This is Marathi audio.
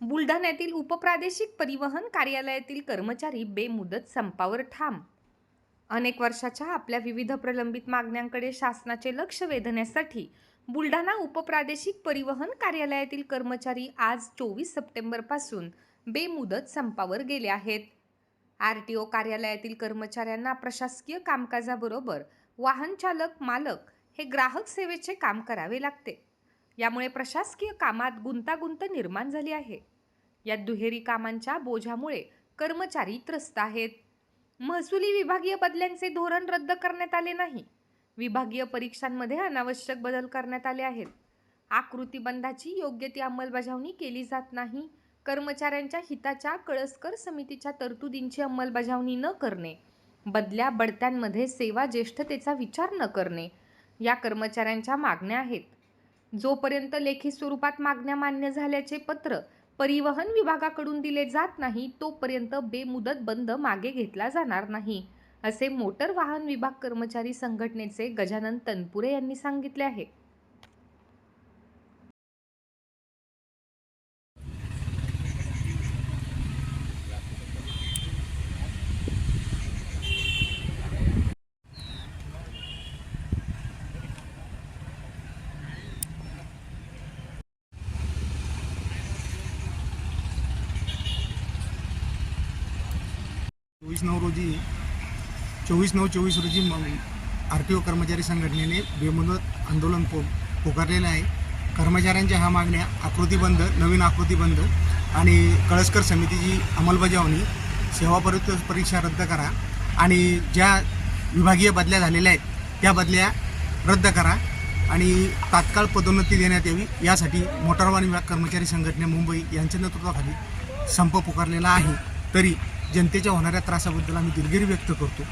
बुलढाण्यातील उपप्रादेशिक परिवहन कार्यालयातील कर्मचारी बेमुदत संपावर ठाम. अनेक वर्षाच्या आपल्या विविध प्रलंबित मागण्यांकडे शासनाचे लक्ष वेधण्यासाठी बुलढाणा उपप्रादेशिक परिवहन कार्यालयातील कर्मचारी आज चोवीस सप्टेंबरपासून बेमुदत संपावर गेले आहेत. आर टी ओ कार्यालयातील कर्मचाऱ्यांना प्रशासकीय कामकाजाबरोबर वाहनचालक मालक हे ग्राहक सेवेचे काम करावे लागते. यामुळे प्रशासकीय कामात गुंतागुंत निर्माण झाली आहे. या दुहेरी कामांच्या बोझ्यामुळे कर्मचारी त्रस्त आहेत. महसुली विभागीय बदल्यांचे धोरण रद्द करण्यात आले नाही. विभागीय परीक्षांमध्ये अनावश्यक बदल करण्यात आले आहेत. आकृतीबंधाची योग्य ती अंमलबजावणी केली जात नाही. कर्मचाऱ्यांच्या हिताच्या कळसकर समितीच्या तरतुदींची अंमलबजावणी न करणे बदल्या बढत्यांमध्ये सेवा ज्येष्ठतेचा विचार न करणे या कर्मचाऱ्यांच्या मागण्या आहेत. जोपर्यंत लेखी स्वरूपात मागण्या मान्य झाल्याचे पत्र परिवहन विभागाकडून दिले जात नाही तोपर्यंत बेमुदत बंद मागे घेतला जाणार नाही असे मोटर वाहन विभाग कर्मचारी संघटनेचे गजानन तनपुरे यांनी सांगितले आहे. चोवीस नऊ रोजी चोवीस नऊ चोवीस रोजी आर टी ओ कर्मचारी संघटनेने बेमुदत आंदोलन पो पुकारलेलं आहे. कर्मचाऱ्यांच्या ह्या मागण्या आकृतीबंध नवीन आकृतीबंध आणि कळसकर समितीची अंमलबजावणी सेवा परीक्षा परीक्षा रद्द करा आणि ज्या विभागीय बदल्या झालेल्या आहेत त्या बदल्या रद्द करा आणि तात्काळ पदोन्नती देण्यात यावी. यासाठी मोटारवाहन विभाग कर्मचारी संघटने मुंबई यांच्या नेतृत्वाखाली संप पुकारलेला आहे. तरी जनतेच्या होणाऱ्या त्रासाबद्दल आम्ही दिलगिरी व्यक्त करतो.